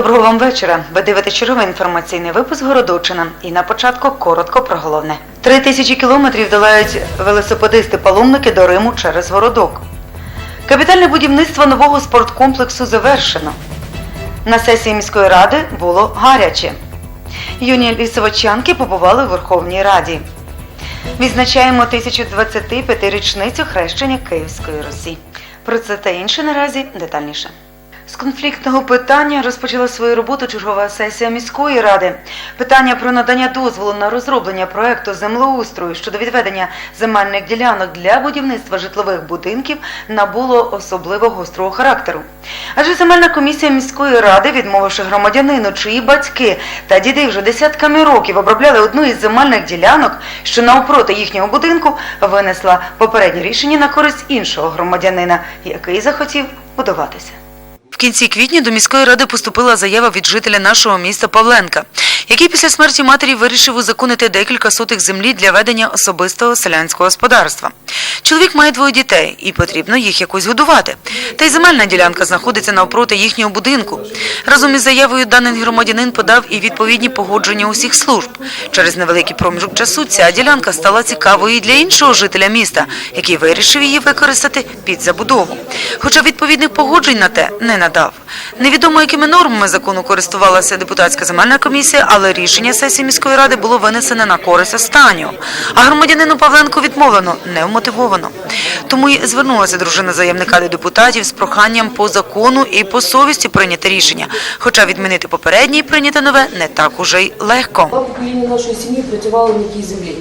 Доброго вам вечора. Ви дивите черговий інформаційний випуск Городочина. І на початку коротко про головне. Три тисячі кілометрів долають велосипедисти-паломники до Риму через городок. Капітальне будівництво нового спорткомплексу завершено. На сесії міської ради було гаряче. Юні лісовичанки побували у Верховній Раді. Відзначаємо 1025-річницю хрещення Київської Русі. Про це та інше наразі детальніше. З конфліктного питання розпочала свою роботу чергова сесія міської ради. Питання про надання дозволу на розроблення проекту землеустрою щодо відведення земельних ділянок для будівництва житлових будинків набуло особливо гострого характеру. Адже земельна комісія міської ради, відмовивши громадянину, чиї батьки та діди вже десятками років обробляли одну із земельних ділянок, що навпроти їхнього будинку, винесла попереднє рішення на користь іншого громадянина, який захотів будуватися. Кінці квітня до міської ради поступила заява від жителя нашого міста Павленка, який після смерті матері вирішив узаконити декілька сотих землі для ведення особистого селянського господарства. Чоловік має двоє дітей, і потрібно їх якось годувати. Та й земельна ділянка знаходиться навпроти їхнього будинку. Разом із заявою даний громадянин подав і відповідні погодження усіх служб. Через невеликий проміжок часу ця ділянка стала цікавою для іншого жителя міста, який вирішив її використати під забудову. Хоча відповідних погоджень на те не надав. Невідомо, якими нормами закону користувалася депутатська земельна комісія, але рішення сесії міської ради було винесене на користь останнього. А громадянину Павленку відмовлено невмотивовано. Тому й звернулася дружина заявника до депутатів з проханням по закону і по совісті прийняти рішення. Хоча відмінити попереднє і прийняти нове не так уже й легко. Два покоління нашої сім'ї працювали на тій землі.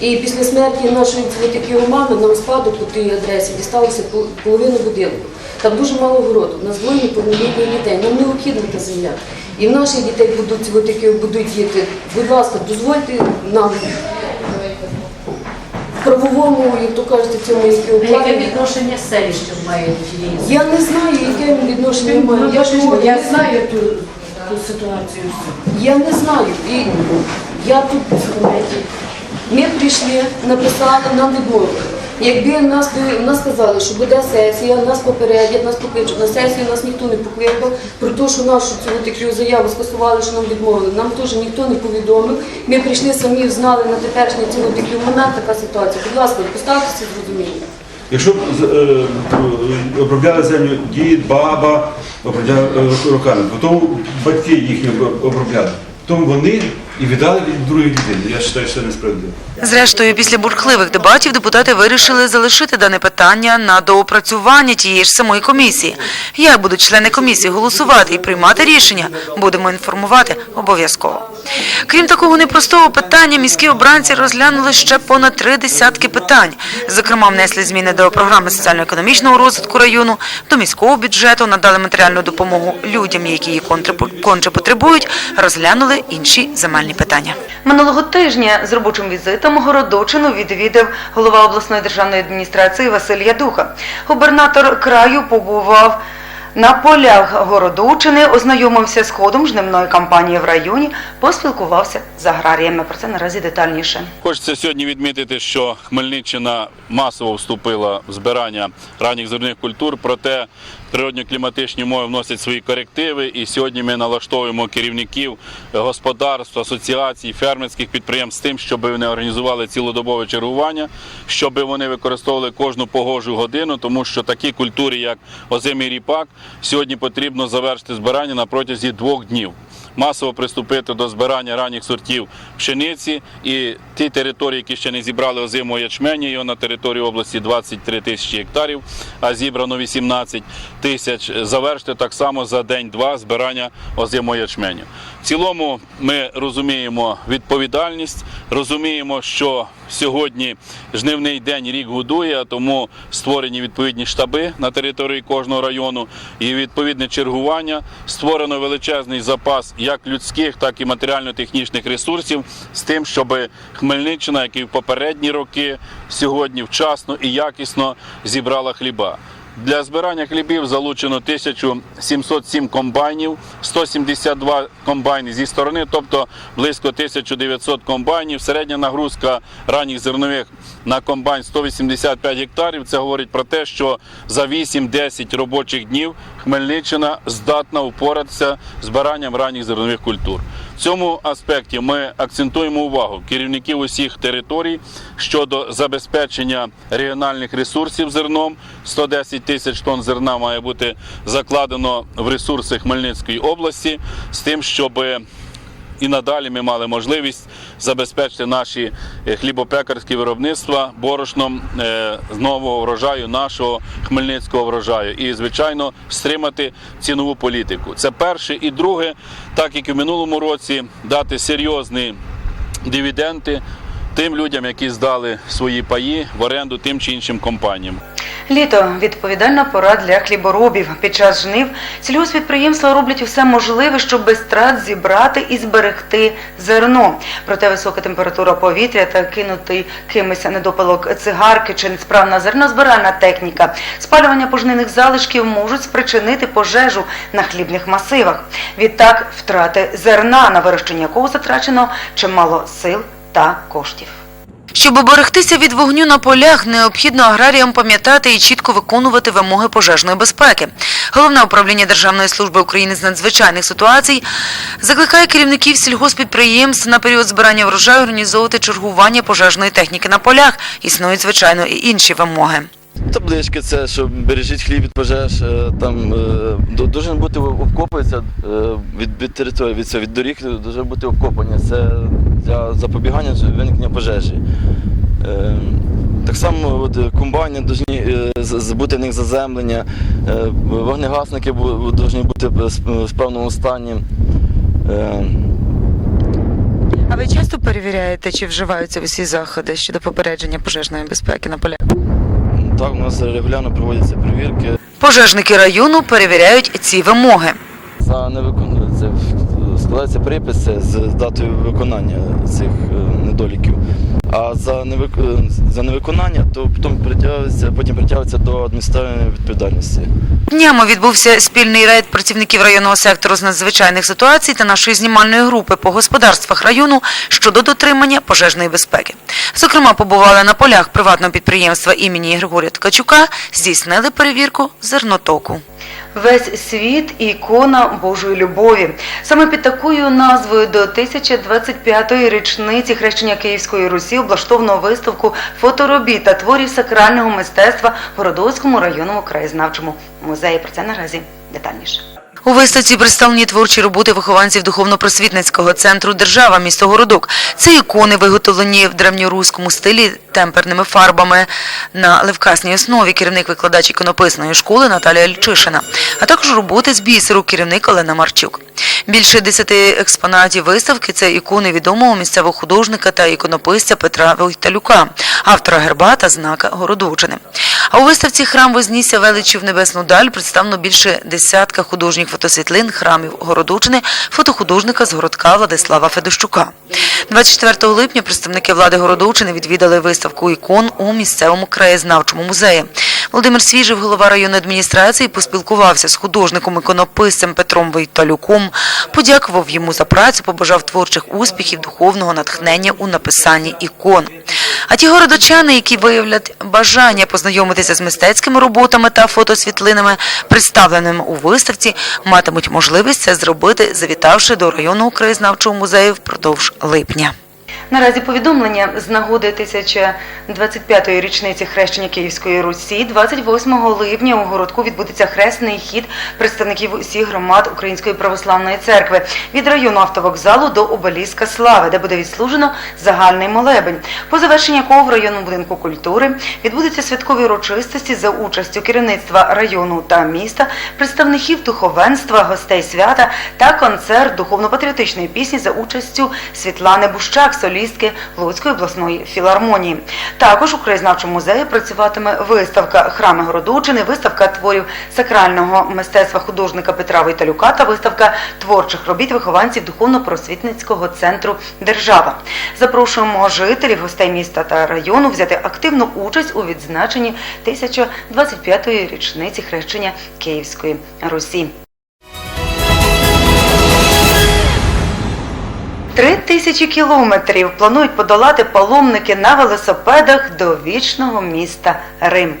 І після смерті нашої цвітиків мами нам спадок по тій адресі дісталося пол- половину будинку. Там дуже мало городу, у нас двоє неповнолітніх дітей. Нам необхідна та земля. І в наших дітей будуть цвітики, будуть діти. Будь ласка, дозвольте нам в правовому, як то кажуть, цьому які Яке відношення селище має до тієї землі? Я не знаю, яке він відношення має. Я ж Ну, говорю, я не знаю ту, ту ситуацію. Я не знаю. І я тут ми прийшли, написали, нам відмовили. Якби нас, би- нас сказали, що буде сесія, нас попередять, нас покличуть на сесію, нас ніхто не покликав. Про те, що нашу цю таку заяву скасували, що нам відмовили. Нам теж ніхто не повідомив. Ми прийшли самі, знали на теперішній цілу такий момент така ситуація. Будь ласка, поставтеся зрозуміло. Якщо б з- е, е, обробляли землю дід, баба, обробляли е, руками, потім батьки їхні об- обробляли, потім вони і віддали від другої людини. Я вважаю, що це несправедливо. Зрештою, після бурхливих дебатів депутати вирішили залишити дане питання на доопрацювання тієї ж самої комісії. Як будуть члени комісії голосувати і приймати рішення, будемо інформувати обов'язково. Крім такого непростого питання, міські обранці розглянули ще понад три десятки питань. Зокрема, внесли зміни до програми соціально-економічного розвитку району, до міського бюджету, надали матеріальну допомогу людям, які її конче потребують, розглянули інші земельні питання. Минулого тижня з робочим візитом Городочину відвідав голова обласної державної адміністрації Василь Ядуха. Губернатор краю побував на полях Городочини, ознайомився з ходом жнивної кампанії в районі, поспілкувався з аграріями. Про це наразі детальніше. Хочеться сьогодні відмітити, що Хмельниччина масово вступила в збирання ранніх зерних культур, проте природньо-кліматичні умови вносять свої корективи. І сьогодні ми налаштовуємо керівників господарств, асоціацій, фермерських підприємств з тим, щоб вони організували цілодобове чергування, щоб вони використовували кожну погожу годину, тому що такі культури, як озимий ріпак, сьогодні потрібно завершити збирання на протязі двох днів масово приступити до збирання ранніх сортів пшениці і ті території, які ще не зібрали озимого ячмені, його на території області 23 тисячі гектарів, а зібрано 18 тисяч, завершити так само за день-два збирання озимого ячменю. Цілому ми розуміємо відповідальність, розуміємо, що сьогодні жнивний день рік годує, тому створені відповідні штаби на території кожного району і відповідне чергування. Створено величезний запас як людських, так і матеріально-технічних ресурсів з тим, щоб Хмельниччина, як і в попередні роки, сьогодні вчасно і якісно зібрала хліба. Для збирання хлібів залучено 1707 комбайнів, 172 комбайни зі сторони, тобто близько 1900 комбайнів. Середня нагрузка ранніх зернових на комбайн 185 гектарів. Це говорить про те, що за 8-10 робочих днів Хмельниччина здатна впоратися з збиранням ранніх зернових культур. В цьому аспекті ми акцентуємо увагу керівників усіх територій щодо забезпечення регіональних ресурсів зерном. 110 тисяч тонн зерна має бути закладено в ресурси Хмельницької області з тим, щоб і надалі ми мали можливість забезпечити наші е, хлібопекарські виробництва борошном е, з нового врожаю, нашого хмельницького врожаю, і звичайно стримати цінову політику. Це перше і друге, так як і в минулому році, дати серйозні дивіденди тим людям, які здали свої паї в оренду тим чи іншим компаніям. Літо відповідальна пора для хліборобів. Під час жнив сільгоспідприємства роблять усе можливе, щоб без страт зібрати і зберегти зерно. Проте висока температура повітря та кинутий кимось недопалок цигарки чи несправна зернозбиральна техніка, спалювання пожнивних залишків можуть спричинити пожежу на хлібних масивах. Відтак втрати зерна, на вирощення якого затрачено чимало сил та коштів. Щоб оберегтися від вогню на полях, необхідно аграріям пам'ятати і чітко виконувати вимоги пожежної безпеки. Головне управління Державної служби України з надзвичайних ситуацій закликає керівників сільгоспідприємств на період збирання врожаю організовувати чергування пожежної техніки на полях. Існують, звичайно, і інші вимоги. Таблички це, що бережіть хліб від пожеж, е, там е, до- бути обкопується е, від, від території, від, від доріг дуже бути обкопання. Це для запобігання виникнення пожежі. Так само от, комбайни повинні бути в них заземлення, вогнегасники повинні бути в справному стані. А ви часто перевіряєте, чи вживаються усі заходи щодо попередження пожежної безпеки на полях? Так, у нас регулярно проводяться перевірки. Пожежники району перевіряють ці вимоги. За невиконання це в- складається припис з датою виконання цих е, недоліків. А за невик... за невиконання, то потім притягується, потім притягується до адміністративної відповідальності. Днями відбувся спільний рейд працівників районного сектору з надзвичайних ситуацій та нашої знімальної групи по господарствах району щодо дотримання пожежної безпеки. Зокрема, побували на полях приватного підприємства імені Григорія Ткачука, здійснили перевірку зернотоку. Весь світ ікона Божої любові. Саме під такою назвою до 1025-ї річниці хрещення Київської Русі облаштовано виставку фоторобіт та творів сакрального мистецтва в Городоцькому районному краєзнавчому музеї. Про це наразі детальніше. У виставці представлені творчі роботи вихованців духовно-просвітницького центру Держава місто Городок. Це ікони, виготовлені в древньоруському стилі темперними фарбами на левкасній основі. Керівник викладач іконописної школи Наталія Льчишина, а також роботи з бісеру керівник Олена Марчук. Більше десяти експонатів виставки це ікони відомого місцевого художника та іконописця Петра Войталюка, автора герба та знака Городовчини. А у виставці храм вознісся величі в небесну даль представлено більше десятка художніх фотосвітлин храмів Городочини, фотохудожника з городка Владислава Федощука. 24 липня представники влади Городовчини відвідали виставку ікон у місцевому краєзнавчому музеї. Володимир Свіжий, голова районної адміністрації, поспілкувався з художником-іконописцем Петром Войталюком, подякував йому за працю, побажав творчих успіхів, духовного натхнення у написанні ікон. А ті городочани, які виявлять бажання познайомитися з мистецькими роботами та фотосвітлинами, представленими у виставці, матимуть можливість це зробити, завітавши до районного краєзнавчого музею впродовж липня. Наразі повідомлення з нагоди 1025-ї річниці хрещення Київської Русі 28 липня у городку відбудеться хресний хід представників усіх громад Української православної церкви від району автовокзалу до обеліска Слави, де буде відслужено загальний молебень. По завершенні якого в районному будинку культури відбудуться святкові урочистості за участю керівництва району та міста, представників духовенства, гостей свята та концерт духовно-патріотичної пісні за участю Світлани Бущак, солістки солістки Луцької обласної філармонії. Також у краєзнавчому музеї працюватиме виставка Храми Городочини, виставка творів сакрального мистецтва художника Петра Войталюка та виставка творчих робіт вихованців духовно-просвітницького центру Держава. Запрошуємо жителів, гостей міста та району взяти активну участь у відзначенні 1025-ї річниці хрещення Київської Русі. Тисячі кілометрів планують подолати паломники на велосипедах до вічного міста Рим.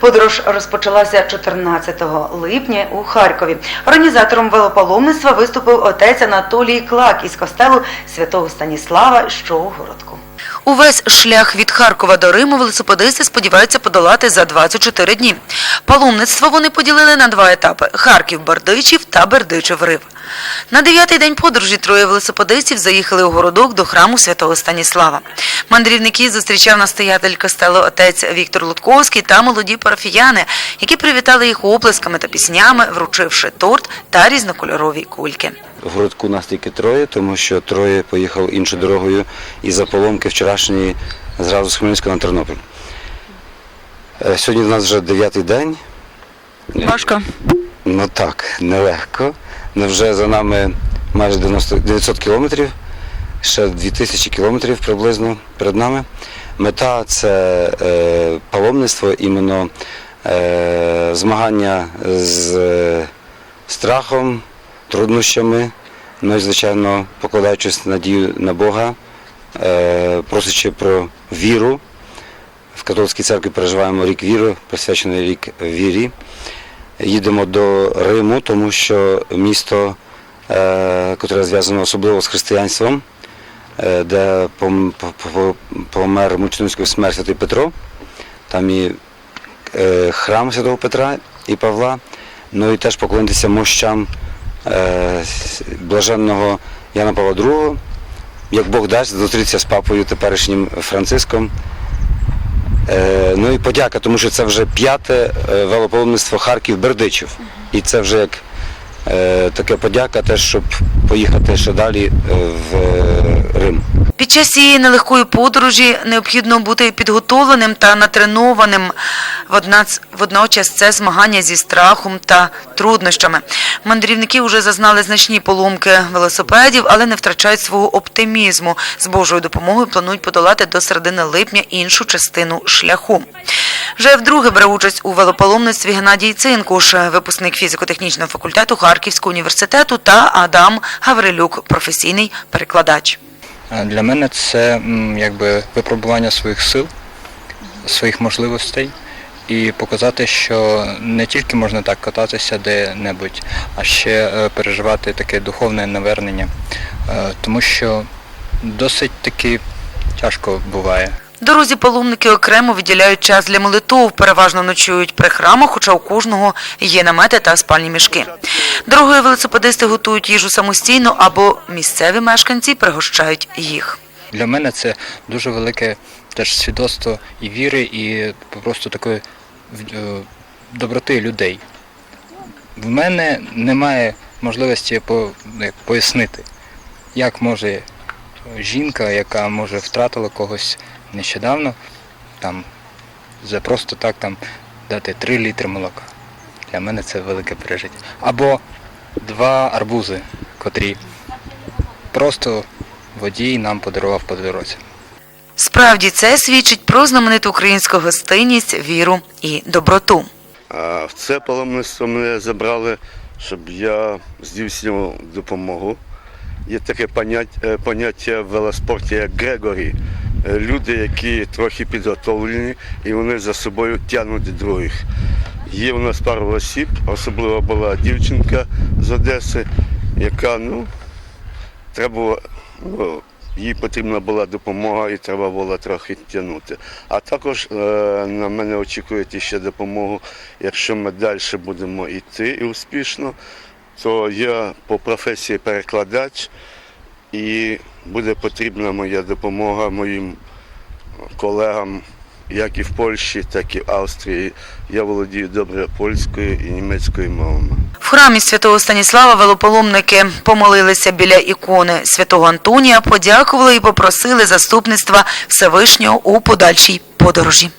Подорож розпочалася 14 липня у Харкові. Організатором велопаломництва виступив отець Анатолій Клак із костелу святого Станіслава, що у городку. Увесь шлях від Харкова до Риму велосипедисти сподіваються подолати за 24 дні. Паломництво вони поділили на два етапи: Харків-Бердичів та Бердичів-Рив. На дев'ятий день подорожі троє велосипедистів заїхали у городок до храму святого Станіслава. Мандрівники зустрічав настоятель костелу отець Віктор Лутковський та молоді парафіяни, які привітали їх оплесками та піснями, вручивши торт та різнокольорові кульки. В городку нас тільки троє, тому що троє поїхав іншою дорогою із-за поломки вчорашньої зразу з Хмельницького на Тернопіль. Е, Сьогодні у нас вже дев'ятий день. Важко. Ну так, нелегко. Ну вже за нами майже 90, 900 кілометрів, ще 2000 кілометрів приблизно перед нами. Мета це е, паломництво, іменно е, змагання з е, страхом, труднощами, ну і, звичайно, покладаючись надію на Бога, е, просячи про віру. В католицькій церкві переживаємо рік віри, присвячений рік вірі. Їдемо до Риму, тому що місто, е, яке зв'язано особливо з християнством, е, де пом- по- по- помер мученицькою смерть Святий Петро, там і е, храм Святого Петра і Павла, ну і теж поклонитися мощам е, блаженного Яна Павла II, як Бог дасть, зустрітися з папою теперішнім Франциском. Е, ну і подяка, тому що це вже п'яте велополонництво Харків-Бердичів. І це вже як е, таке подяка, теж, щоб поїхати ще далі е, в е, Рим. Під час цієї нелегкої подорожі необхідно бути підготовленим та натренованим. Водночас це змагання зі страхом та труднощами. Мандрівники вже зазнали значні поломки велосипедів, але не втрачають свого оптимізму. З Божою допомогою планують подолати до середини липня іншу частину шляху. Вже вдруге бере участь у велопаломництві Геннадій Цинкуш, випускник фізико-технічного факультету Харківського університету, та Адам Гаврилюк, професійний перекладач. Для мене це якби випробування своїх сил, своїх можливостей і показати, що не тільки можна так кататися де-небудь, а ще е, переживати таке духовне навернення, Е, тому що досить таки тяжко буває. Дорозі паломники окремо виділяють час для молитов, переважно ночують при храмах, хоча у кожного є намети та спальні мішки. Дорогою велосипедисти готують їжу самостійно або місцеві мешканці пригощають їх. Для мене це дуже велике теж свідоцтво і віри, і просто такої е, доброти людей. В мене немає можливості пояснити, як може жінка, яка може втратила когось нещодавно, там за просто так там дати 3 літри молока. Для мене це велике пережиття. Або два арбузи, котрі просто водій нам подарував по дорозі. Справді це свідчить про знамениту українську гостинність, віру і доброту. А в це паломництво мене забрали, щоб я здійснював допомогу. Є таке поняття, е, поняття в велоспорті, як Грегорі. Е, Люди, які трохи підготовлені і вони за собою тягнуть других. Є у нас пару осіб, особливо була дівчинка з Одеси, яка ну, треба ну, їй потрібна була допомога і треба було трохи тягнути. А також е, на мене очікують ще допомогу, якщо ми далі будемо йти і успішно, то я по професії перекладач і буде потрібна моя допомога моїм колегам як і в Польщі, так і в Австрії. Я володію добре польською і німецькою мовами. В храмі святого Станіслава велопаломники помолилися біля ікони святого Антонія, подякували і попросили заступництва Всевишнього у подальшій подорожі.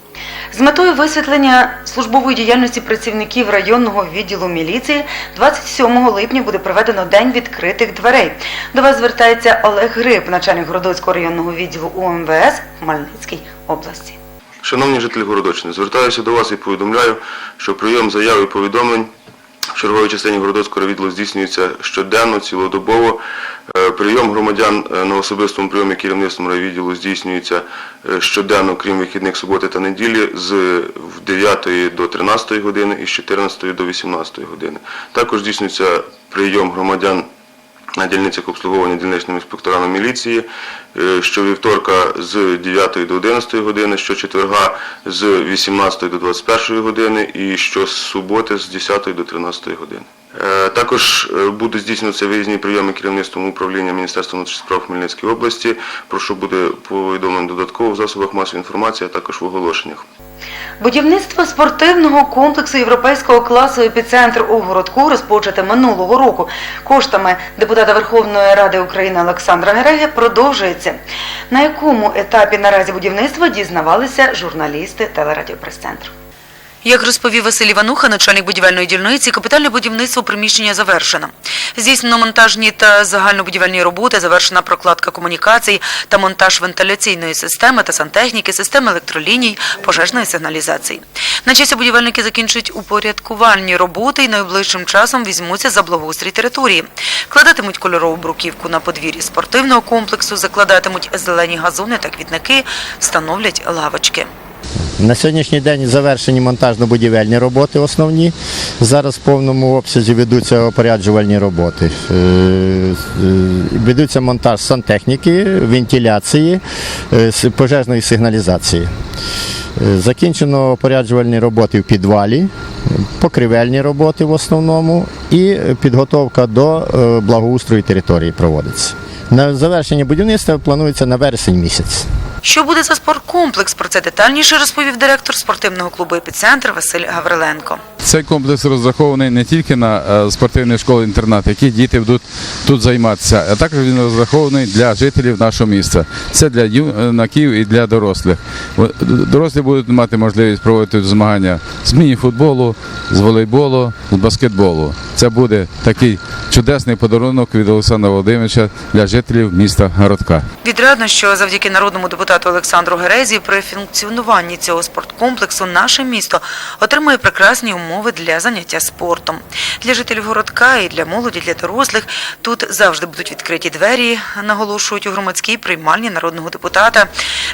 З метою висвітлення службової діяльності працівників районного відділу міліції 27 липня буде проведено День відкритих дверей. До вас звертається Олег Гриб, начальник Городоцького районного відділу УМВС Хмельницькій області. Шановні жителі Городочини, звертаюся до вас і повідомляю, що прийом заяв і повідомлень черговій частині Городоцького відділу здійснюється щоденно, цілодобово. Е, Прийом громадян е, на особистому прийомі керівництвом райвідділу здійснюється е, щоденно, крім вихідних суботи та неділі, з 9 до 13 години і з 14 до 18 години. Також здійснюється прийом громадян на дільницях обслуговування дільничними інспекторами міліції е, щовівторка з 9 до 11 години, щочетверга з 18 до 21 години і щосуботи з 10 до 13 години. Е, Також е, будуть здійснюватися виїзні прийоми керівництвом управління Міністерства внутрішніх справ Хмельницької області, про що буде повідомлено додатково в засобах масової інформації, а також в оголошеннях. Будівництво спортивного комплексу європейського класу епіцентр у городку розпочате минулого року коштами депутата Верховної Ради України Олександра Гереги продовжується. На якому етапі наразі будівництва дізнавалися журналісти телерадіопрес-центру. Як розповів Василь Івануха, начальник будівельної дільниці, капітальне будівництво приміщення завершено. Здійснено монтажні та загальнобудівельні роботи, завершена прокладка комунікацій та монтаж вентиляційної системи та сантехніки, системи електроліній, пожежної сигналізації. На часі будівельники закінчують упорядкувальні роботи і найближчим часом візьмуться за благоустрій території. Кладатимуть кольорову бруківку на подвір'ї спортивного комплексу, закладатимуть зелені газони та квітники, встановлять лавочки. На сьогоднішній день завершені монтажно-будівельні роботи основні. Зараз в повному обсязі ведуться опоряджувальні роботи. Е, е, Ведуться монтаж сантехніки, вентиляції, е, пожежної сигналізації. Закінчено опоряджувальні роботи в підвалі, покривельні роботи в основному і підготовка до благоустрою території проводиться. На завершення будівництва планується на вересень місяць. Що буде за спорткомплекс? Про це детальніше розповів директор спортивного клубу «Епіцентр» Василь Гавриленко. Цей комплекс розрахований не тільки на е, спортивні школи-інтернат, які діти будуть тут займатися, а також він розрахований для жителів нашого міста. Це для юнаків і для дорослих. Дорослі будуть мати можливість проводити змагання з міні-футболу, з волейболу, з баскетболу. Це буде такий чудесний подарунок від Олександра Володимировича для жителів міста Городка. Відрадно, що завдяки народному депутату Олександру Герезі при функціонуванні цього спорткомплексу наше місто отримує прекрасні умови для заняття спортом. Для жителів городка і для молоді, для дорослих тут завжди будуть відкриті двері, наголошують у громадській приймальні народного депутата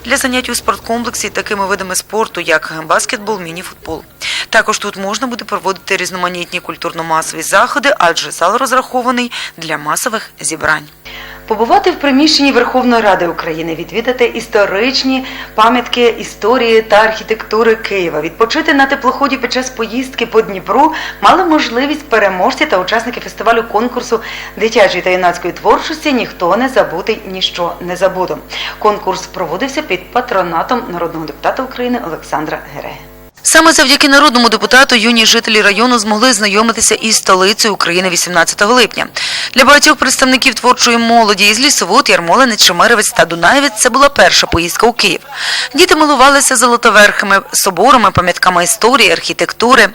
для занять у спорткомплексі такими видами спорту, як баскетбол, міні-футбол. Також тут можна буде проводити різноманітні культурно-масові заходи, адже зал розрахований для масових зібрань. Побувати в приміщенні Верховної Ради України, відвідати історичні пам'ятки історії та архітектури Києва, відпочити на теплоході під час поїздки по Дніпру мали можливість переможці та учасники фестивалю конкурсу дитячої та юнацької творчості Ніхто не забутий, ніщо не забуду. Конкурс проводився під патронатом народного депутата України Олександра Гереги. Саме завдяки народному депутату юні жителі району змогли знайомитися із столицею України 18 липня. Для багатьох представників творчої молоді із Лісовод, Ярмолинець, Шемеровець та Дунаєвець це була перша поїздка у Київ. Діти милувалися золотоверхими соборами, пам'ятками історії, архітектури.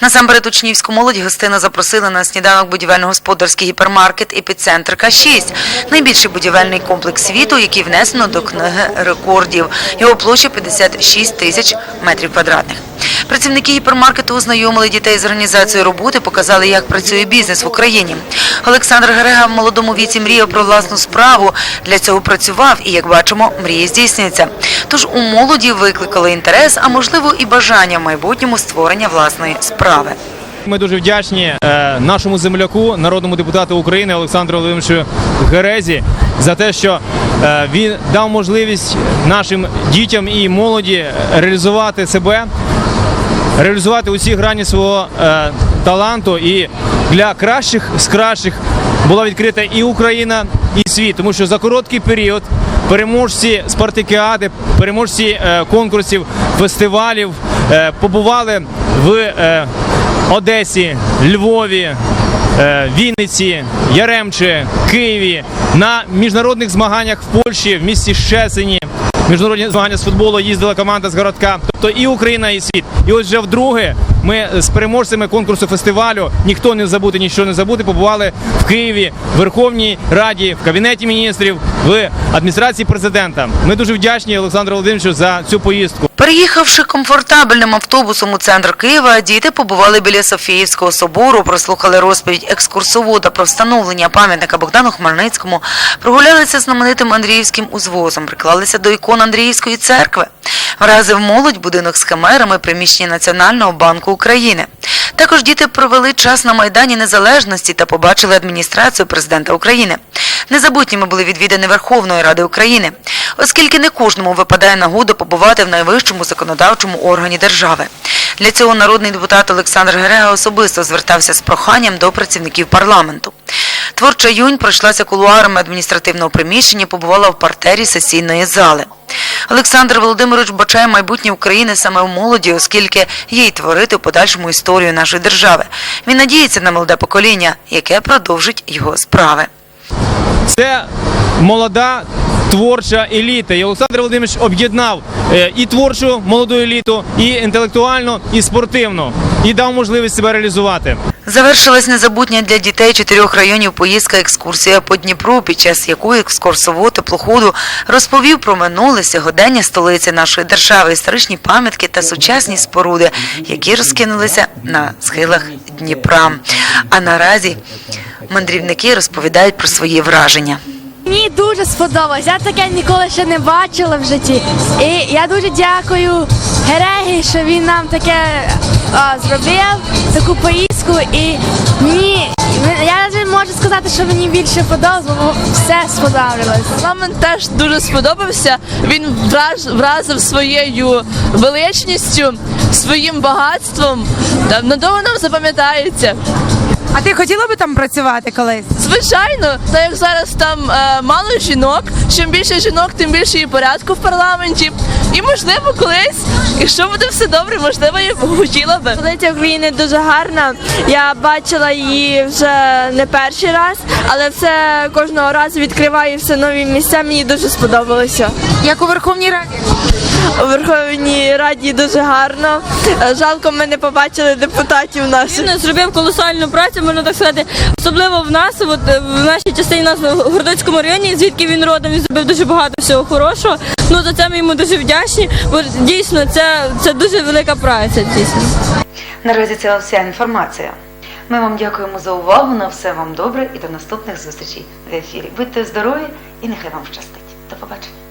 Насамперед учнівську молодь гостина запросили на сніданок будівельно-господарський гіпермаркет «Епіцентр К6» – найбільший будівельний комплекс світу, який внесено до книги рекордів. Його площа 56 тисяч метрів квадратних. Працівники гіпермаркету ознайомили дітей з організацією роботи, показали, як працює бізнес в Україні. Олександр Герега в молодому віці мріяв про власну справу. Для цього працював і, як бачимо, мрії здійснюються. Тож у молоді викликали інтерес, а можливо і бажання в майбутньому створення власної справи. Ми дуже вдячні е, нашому земляку, народному депутату України Олександру Володимировичу Герезі за те, що е, він дав можливість нашим дітям і молоді реалізувати себе, реалізувати усі грані свого е, таланту і для кращих з кращих була відкрита і Україна, і світ, тому що за короткий період переможці спартакіади, переможці е, конкурсів, фестивалів е, побували в е, Одесі, Львові, е, Вінниці, Яремче, Києві на міжнародних змаганнях в Польщі, в місті Щесені. Міжнародні змагання з футболу їздила команда з городка. Тобто і Україна, і світ. І ось вже вдруге ми з переможцями конкурсу фестивалю ніхто не забути, нічого не забути. Побували в Києві, в Верховній Раді, в кабінеті міністрів, в адміністрації президента. Ми дуже вдячні Олександру Володимировичу за цю поїздку. Переїхавши комфортабельним автобусом у центр Києва, діти побували біля Софіївського собору, прослухали розповідь екскурсовода про встановлення пам'ятника Богдану Хмельницькому, прогулялися знаменитим Андріївським узвозом, приклалися до ікон Андріївської церкви, вразив молодь будинок з химерами приміщення Національного банку України. Також діти провели час на Майдані Незалежності та побачили адміністрацію президента України. Незабутніми були відвідані Верховної Ради України, оскільки не кожному випадає нагода побувати в найвищому законодавчому органі держави. Для цього народний депутат Олександр Герега особисто звертався з проханням до працівників парламенту. Творча юнь пройшлася кулуарами адміністративного приміщення, побувала в партері сесійної зали. Олександр Володимирович бачає майбутнє України саме в молоді, оскільки їй творити в подальшому історію нашої держави. Він надіється на молоде покоління, яке продовжить його справи. Це молода творча еліта. І Олександр Володимирович об'єднав е, і творчу молоду еліту, і інтелектуальну, і спортивну, і дав можливість себе реалізувати. Завершилась незабутня для дітей чотирьох районів поїздка екскурсія по Дніпру, під час якої екскурсовод теплоходу розповів про минуле сьогодення столиці нашої держави, історичні пам'ятки та сучасні споруди, які розкинулися на схилах Дніпра. А наразі мандрівники розповідають про свої враження. Мені дуже сподобалось. Я таке ніколи ще не бачила в житті. І я дуже дякую Герегі, що він нам таке а, зробив, таку поїздку. І мені я навіть можу сказати, що мені більше подобалось, бо все сподобалось. Парламент теж дуже сподобався. Він враж, вразив своєю величністю, своїм багатством. Надовго нам запам'ятається. А ти хотіла би там працювати колись? Звичайно, так як зараз там е, мало жінок, чим більше жінок, тим більше і порядку в парламенті. І можливо колись, якщо буде все добре, можливо, я б хотіла би. Столиця України дуже гарна. Я бачила її вже не перший раз, але все кожного разу відкриваю все нові місця. Мені дуже сподобалося. Як у Верховній Раді? У Верховній Раді дуже гарно. Жалко, ми не побачили депутатів наших. Він зробив колосальну працю, можна так сказати, особливо в нас, от е, в нашій частині нас в Городоцькому районі, звідки він родом, він зробив дуже багато всього хорошого. Ну за це ми йому дуже вдячні, бо дійсно це, це дуже велика праця. Дійсно. Наразі це вся інформація. Ми вам дякуємо за увагу. На все вам добре і до наступних зустрічей в ефірі. Будьте здорові і нехай вам щастить. До побачення.